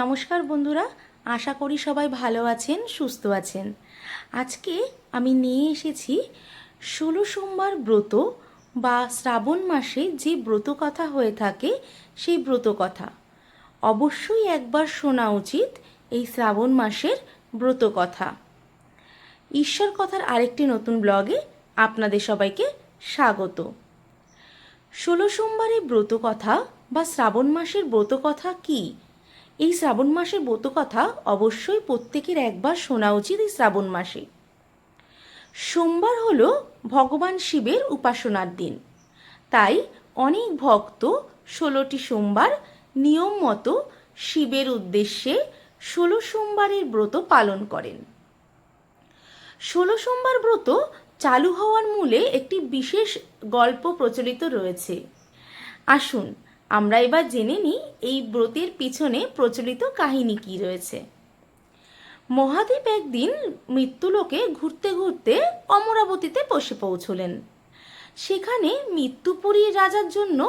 নমস্কার বন্ধুরা, আশা করি সবাই ভালো আছেন, সুস্থ আছেন। আজকে আমি নিয়ে এসেছি ষোলো সোমবার ব্রত বা শ্রাবণ মাসে যে ব্রত কথা হয়ে থাকে, সেই ব্রত কথা। অবশ্যই একবার শোনা উচিত এই শ্রাবণ মাসের ব্রত কথা। ঈশ্বর কথার আরেকটি নতুন ব্লগে আপনাদের সবাইকে স্বাগত। ষোলো সোমবারের ব্রত কথা বা শ্রাবণ মাসের ব্রত কথা কি? এই শ্রাবণ মাসের ব্রত কথা অবশ্যই প্রত্যেকের একবার শোনা উচিত এই শ্রাবণ মাসে। সোমবার হল ভগবান শিবের উপাসনার দিন। তাই অনেক ভক্ত ষোলোটি সোমবার নিয়ম মতো শিবের উদ্দেশ্যে ষোলো সোমবারের ব্রত পালন করেন। ষোলো সোমবার ব্রত চালু হওয়ার মূলে একটি বিশেষ গল্প প্রচলিত রয়েছে। আসুন আমরা এবার জেনে নিই এই ব্রতের পিছনে প্রচলিত কাহিনী কি রয়েছে। মহাদেব একদিন মৃত্যুলোকে ঘুরতে ঘুরতে অমরাবতীতে বসে পৌঁছলেন। সেখানে মৃত্যুপুরীর রাজার জন্য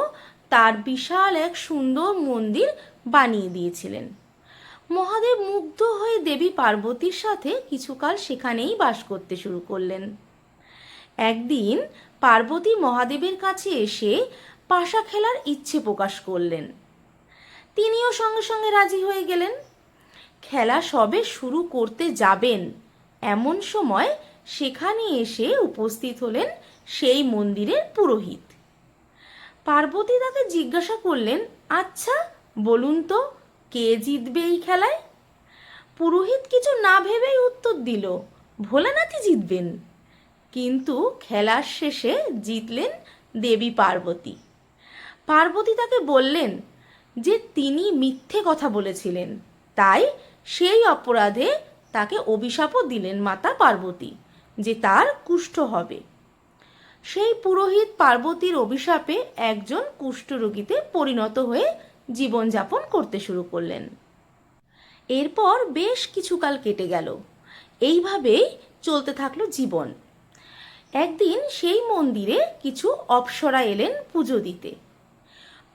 তার বিশাল এক সুন্দর মন্দির বানিয়ে দিয়েছিলেন। মহাদেব মুগ্ধ হয়ে দেবী পার্বতীর সাথে কিছুকাল সেখানেই বাস করতে শুরু করলেন। একদিন পার্বতী মহাদেবের কাছে এসে পাশা খেলার ইচ্ছে প্রকাশ করলেন। তিনিও সঙ্গে সঙ্গে রাজি হয়ে গেলেন। খেলা সবে শুরু করতে যাবেন, এমন সময় সেখানে এসে উপস্থিত হলেন সেই মন্দিরের পুরোহিত। পার্বতী তাকে জিজ্ঞাসা করলেন আচ্ছা বলুন তো, কে জিতবে এই খেলায়? পুরোহিত কিছু না ভেবেই উত্তর দিল, ভোলানাথই জিতবেন। কিন্তু খেলার শেষে জিতলেন দেবী পার্বতী। পার্বতী তাকে বললেন যে তিনি মিথ্যে কথা বলেছিলেন। তাই সেই অপরাধে তাকে অভিশাপও দিলেন মাতা পার্বতী, যে তার কুষ্ঠ হবে। সেই পুরোহিত পার্বতীর অভিশাপে একজন কুষ্ঠরোগীতে পরিণত হয়ে জীবনযাপন করতে শুরু করলেন। এরপর বেশ কিছুকাল কেটে গেল। এইভাবেই চলতে থাকল জীবন। একদিন সেই মন্দিরে কিছু অপ্সরা এলেন পুজো দিতে।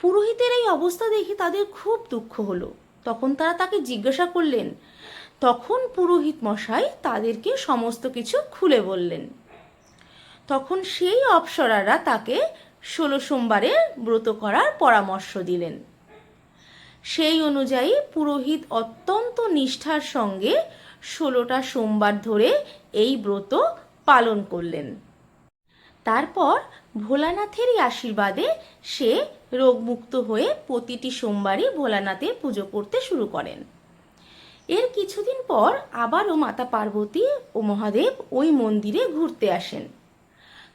পুরোহিতের এই অবস্থা দেখে তাদের খুব দুঃখ হলো। তখন তারা তাকে জিজ্ঞাসা করলেন, তখন পুরোহিত মশাই তাদেরকে সমস্ত কিছু খুলে বললেন। তখন সেই অপ্সরারা তাকে ষোলো সোমবারে ব্রত করার পরামর্শ দিলেন। সেই অনুযায়ী পুরোহিত অত্যন্ত নিষ্ঠার সঙ্গে ষোলোটা সোমবার ধরে এই ব্রত পালন করলেন। তারপর ভোলানাথেরই আশীর্বাদে সে রোগমুক্ত হয়ে প্রতিটি সোমবারই ভোলানাথের পুজো করতে শুরু করেন। এর কিছুদিন পর আবারও মাতা পার্বতী ও মহাদেব ওই মন্দিরে ঘুরতে আসেন।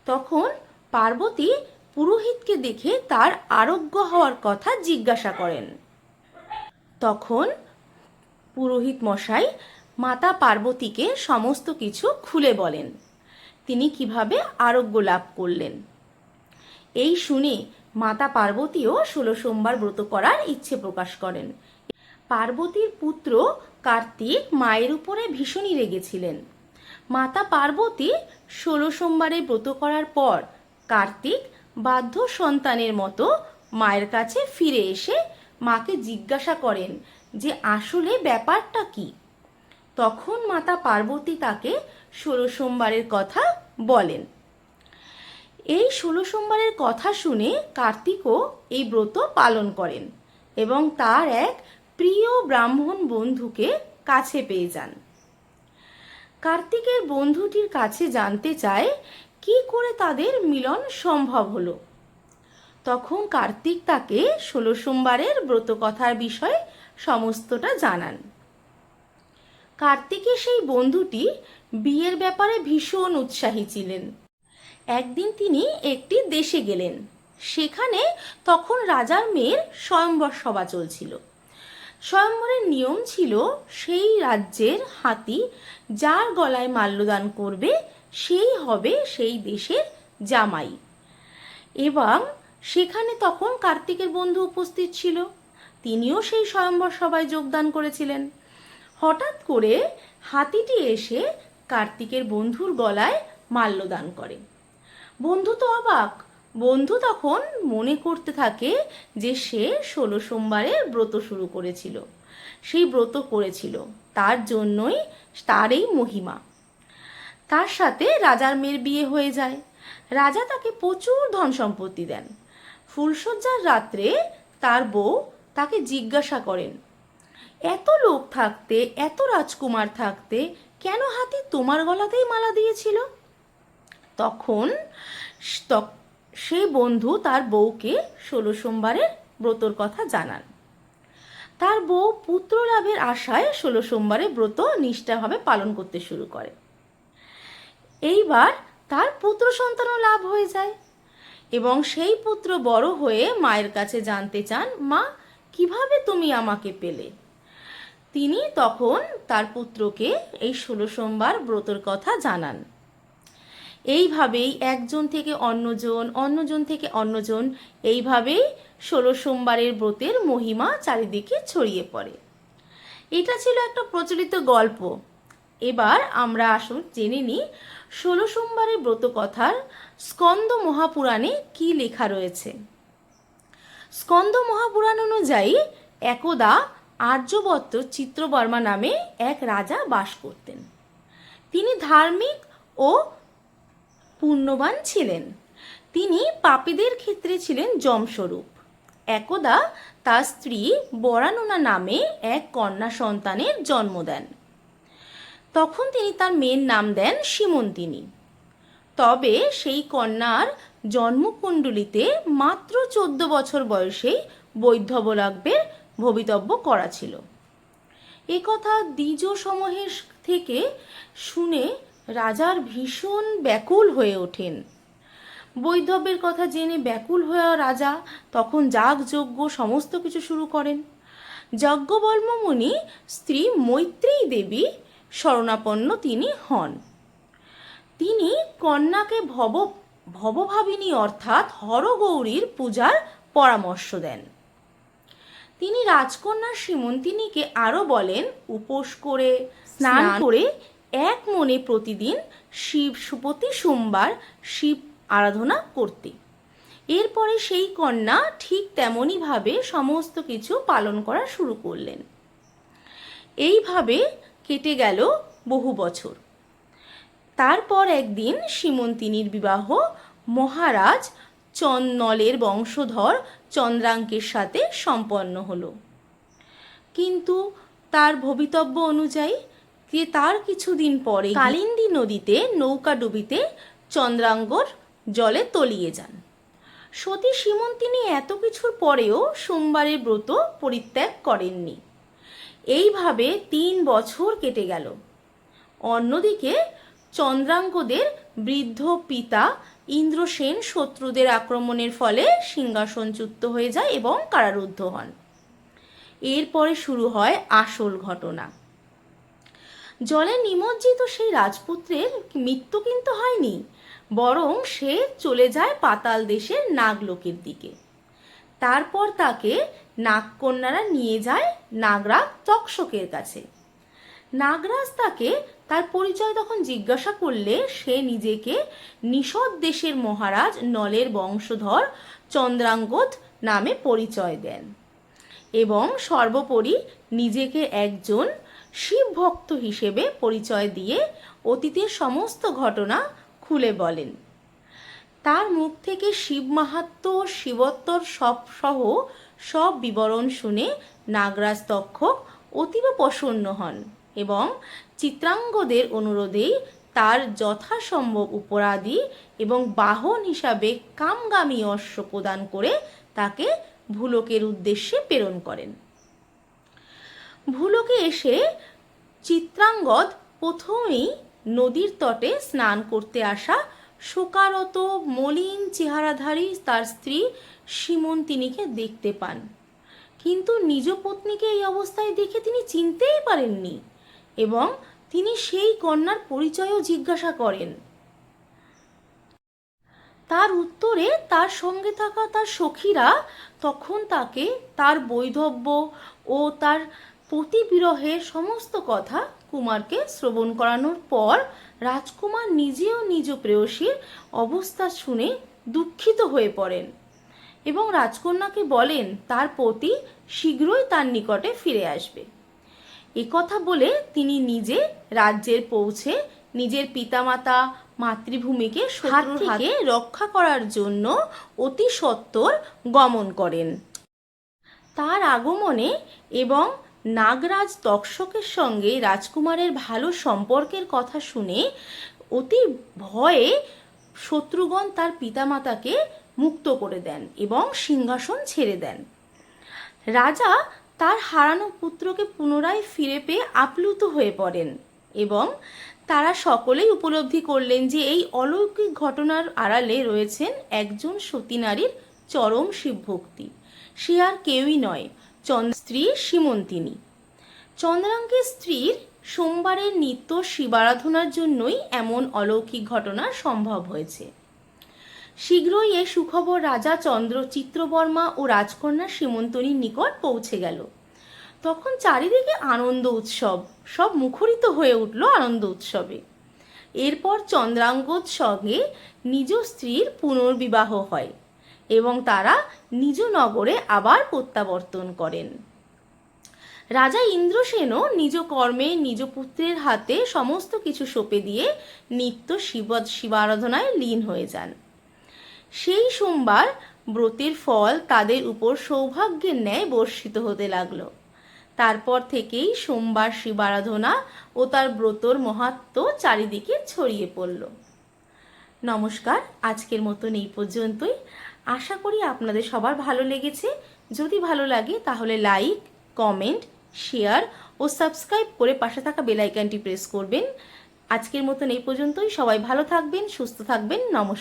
তখন পার্বতী পুরোহিতকে দেখে তার আরোগ্য হওয়ার কথা জিজ্ঞাসা করেন। তখন পুরোহিত মশাই মাতা পার্বতীকে সমস্ত কিছু খুলে বলেন। তিনি কীভাবে আরোগ্য লাভ করলেন? এই শুনে মাতা পার্বতীও ষোলো সোমবার ব্রত করার ইচ্ছে প্রকাশ করেন। পার্বতীর পুত্র কার্তিক মায়ের উপরে ভীষণই রেগেছিলেন। মাতা পার্বতী ষোলো সোমবারে ব্রত করার পর কার্তিক বাধ্য সন্তানের মতো মায়ের কাছে ফিরে এসে মাকে জিজ্ঞাসা করেন যে, আসলে ব্যাপারটা কি? তখন মাতা পার্বতী তাকে ষোলো সোমবারের কথা বলেন। এই ষোলো সোমবারের কথা শুনে কার্তিকও এই ব্রত পালন করেন এবং তার এক প্রিয় ব্রাহ্মণ বন্ধুকে কাছে পেয়ে যান। কার্তিকের বন্ধুটির কাছে জানতে চায়, কি করে তাদের মিলন সম্ভব হলো। তখন কার্তিক তাকে ষোলো সোমবারের ব্রত কথার বিষয়ে সমস্তটা জানান। কার্তিকের সেই বন্ধুটি বিয়ের ব্যাপারে ভীষণ উৎসাহী ছিলেন। একদিন তিনি একটি দেশে গেলেন। সেখানে তখন রাজার মেয়ের স্বয়ম্বর সভা চলছিল। স্বয়ম্বরের নিয়ম ছিল, সেই রাজ্যের হাতি যার গলায় মাল্যদান করবে, সেই হবে সেই দেশের জামাই। এবং সেখানে তখন কার্তিকের বন্ধু উপস্থিত ছিল। তিনিও সেই স্বয়ম্বর সভায় যোগদান করেছিলেন। হঠাৎ করে হাতিটি এসে কার্তিকের বন্ধুর গলায় মাল্যদান করে। বন্ধু তো অবাক। বন্ধু তখন মনে করতে থাকে যে সে ষোলো সোমবারে ব্রত শুরু করেছিল। সেই ব্রত করেছিল। তার জন্যই তার এই মহিমা। তার সাথে রাজার মেয়ের বিয়ে হয়ে যায়। রাজা তাকে প্রচুর ধন সম্পত্তি দেন। ফুলশয্যার রাত্রে তার বউ তাকে জিজ্ঞাসা করেন, এত লোক থাকতে, এত রাজকুমার থাকতে কেন হাতি তোমার গলাতেই মালা দিয়েছিল? তখন স- তক- বন্ধু তার বউকে ষোলো সোমবারের ব্রতর কথা জানান। তার বউ পুত্র লাভের আশায় ষোলো সোমবারে ব্রত নিষ্ঠাভাবে পালন করতে শুরু করে। এইবার তার পুত্র সন্তানও লাভ হয়ে যায় এবং সেই পুত্র বড় হয়ে মায়ের কাছে জানতে চান, মা, কীভাবে তুমি আমাকে পেলে? তিনি তখন তার পুত্রকে এই ষোলো সোমবার ব্রতর কথা জানান। এইভাবেই একজন থেকে অন্যজন অন্যজন থেকে অন্যজন এইভাবেই ষোলো সোমবারের ব্রতের মহিমা চারিদিকে ছড়িয়ে পড়ে। এটা ছিল একটা প্রচলিত গল্প। এবার আমরা আসুন জেনে নিই ষোলো সোমবারের ব্রত কথার স্কন্দ মহাপুরাণে কি লেখা রয়েছে। স্কন্দ মহাপুরাণ অনুযায়ী একদা আর্যবত্ত চিত্রবর্মা নামে এক রাজা বাস করতেন। তিনি ধার্মিক ও পুণ্যবান ছিলেন। তিনি পাপীদের ক্ষেত্রে ছিলেন যমস্বরূপ একদা তার স্ত্রী বরানুনা নামে এক কন্যা সন্তানের জন্ম দেন। তখন তিনি তার মেয়ের নাম দেন সীমন্তিনী তবে সেই কন্যার জন্মকুণ্ডলিতে মাত্র চোদ্দ বছর বয়সেই বৈধবলাগ্যের ভবিতব্য করা ছিল। এ কথা দ্বিজ সমূহের থেকে শুনে রাজার ভীষণ ব্যাকুল হয়ে ওঠেন। বৈধব্যের কথা জেনে ব্যাকুল হয়ে রাজা তখন যাগযজ্ঞ সমস্ত কিছু শুরু করেন। যজ্ঞবল্মমুনি স্ত্রী মৈত্রী দেবী শরণাপন্ন তিনি হন। তিনি কন্যাকে ভব ভবভাবিনী অর্থাৎ হরগৌরীর পূজার পরামর্শ দেন। তিনি রাজকন্যা সীমন্তিনীকে আরও বলেন উপোস করে স্নান করে এক মনে প্রতিদিন শিব সুপতি সোমবার শিব আরাধনা করতে। এরপরে সেই কন্যা ঠিক তেমনইভাবে সমস্ত কিছু পালন করা শুরু করলেন। এইভাবে কেটে গেল বহু বছর। তারপর একদিন সীমন্তিনীর বিবাহ, মহারাজ চন্নলের বংশধর চন্দ্রাঙ্কের সাথে সম্পন্ন হলো। কিন্তু তার ভবিতব্য অনুযায়ী যে তার কিছুদিন পরে কালিন্দী নদীতে, নৌকা ডুবিতে চন্দ্রাঙ্গর জলে তলিয়ে যান। সতী সীমন্তিনী এত কিছুর পরেও সোমবারের ব্রত পরিত্যাগ করেননি। এইভাবে তিন বছর কেটে গেল। অন্যদিকে চন্দ্রাঙ্গদের বৃদ্ধ পিতা ইন্দ্রসেন শত্রুদের আক্রমণের ফলে সিংহাসনচ্যুত হয়ে যায় এবং কারারুদ্ধ হন। এরপরে শুরু হয় আসল ঘটনা। জলে নিমজ্জিত সেই রাজপুত্রের মৃত্যু কিন্তু হয়নি, বরং সে চলে যায় পাতাল দেশের নাগলোকের দিকে। তারপর তাকে নাগকন্যারা নিয়ে যায় নাগরাজ তক্ষকের কাছে। নাগরাজ তাকে তার পরিচয় তখন জিজ্ঞাসা করলে সে নিজেকে নিষদ দেশের মহারাজ নলের বংশধর চন্দ্রাঙ্গত নামে পরিচয় দেন এবং সর্বোপরি নিজেকে একজন শিব ভক্ত হিসেবে পরিচয় দিয়ে অতীতের সমস্ত ঘটনা খুলে বলেন। তার মুখ থেকে শিব মাহাত্ম ও শিবত্বর সব সহ সব বিবরণ শুনে নাগরাজ তক্ষক অতীব প্রসন্ন হন এবং চিত্রাঙ্গদের অনুরোধেই তার যথাসম্ভব উপরাদি এবং বাহন হিসাবে কামগামী অশ্ব প্রদান করে তাকে ভুলকের উদ্দেশ্যে প্রেরণ করেন। ভুলকে এসে চিত্রাঙ্গদ প্রথমেই নদীর তটে স্নান করতে আসা শোকারত মলিন চেহারাধারী তার স্ত্রী সীমন্তিনীকে দেখতে পান। কিন্তু নিজ পত্নীকে এই অবস্থায় দেখে তিনি চিনতেই পারেননি এবং তিনি সেই কন্যার পরিচয়ও জিজ্ঞাসা করেন। তার উত্তরে তার সঙ্গে থাকা তার সখীরা তখন তাকে তার বৈধব্য ও তার পতিবিরহের সমস্ত কথা কুমারকে শ্রবণ করানোর পর রাজকুমার নিজেও নিজ প্রেয়সীর অবস্থা শুনে দুঃখিত হয়ে পড়েন এবং রাজকন্যাকে বলেন তার পতি শীঘ্রই তার নিকটে ফিরে আসবে। একথা বলে তিনি নিজে রাজ্যের পৌঁছে নিজের পিতামাতা মাতৃভূমিকে হাত থেকে রক্ষা করার জন্য অতি সত্বর গমন করেন। তার আগমনে এবং নাগরাজ তক্ষকের সঙ্গে রাজকুমারের ভালো সম্পর্কের কথা শুনে অতি ভয়ে শত্রুগণ তার পিতামাতাকে মুক্ত করে দেন এবং সিংহাসন ছেড়ে দেন। রাজা তার হারানো পুত্রকে পুনরায় ফিরে পেয়ে আপ্লুত হয়ে পড়েন এবং তারা সকলেই উপলব্ধি করলেন যে এই অলৌকিক ঘটনার আড়ালে রয়েছেন একজন সতী নারীর চরম শিবভক্তি। সে আর কেউই নয় স্ত্রী সীমন্তিনী চন্দ্রাঙ্কের স্ত্রীর সোমবারের নিত্য শিবারাধনার জন্যই এমন অলৌকিক ঘটনা সম্ভব হয়েছে। শীঘ্রই এ সুখবর রাজা চন্দ্র চিত্রবর্মা ও রাজকন্যা সীমন্তনীর নিকট পৌঁছে গেল। তখন চারিদিকে আনন্দ উৎসব, সব মুখরিত হয়ে উঠল আনন্দ উৎসবে। এরপর চন্দ্রাঙ্গদ সঙ্গে নিজ স্ত্রীর পুনর্বিবাহ হয়। এবং তারা নিজ নগরে আবার প্রত্যাবর্তন করেন। রাজা ইন্দ্রসেনও নিজ কর্মে, নিজ পুত্রের হাতে সমস্ত কিছু সঁপে দিয়ে নিত্য শিব, শিবারাধনায় লীন হয়ে যান। সেই সোমবার ব্রতের ফল তাদের উপর সৌভাগ্যের ন্যায় বর্ষিত হতে লাগল। তারপর থেকেই সোমবার শিবারাধনা ও তার ব্রতর মহাত্ম চারিদিকে ছড়িয়ে পড়ল। নমস্কার, আজকের মতন এই পর্যন্তই। আশা করি আপনাদের সবার ভালো লেগেছে। যদি ভালো লাগে, তাহলে লাইক কমেন্ট শেয়ার ও সাবস্ক্রাইব করে পাশে থাকা বেলাইকানটি প্রেস করবেন। আজকের মতন এই পর্যন্তই। সবাই ভালো থাকবেন, সুস্থ থাকবেন। নমস্কার।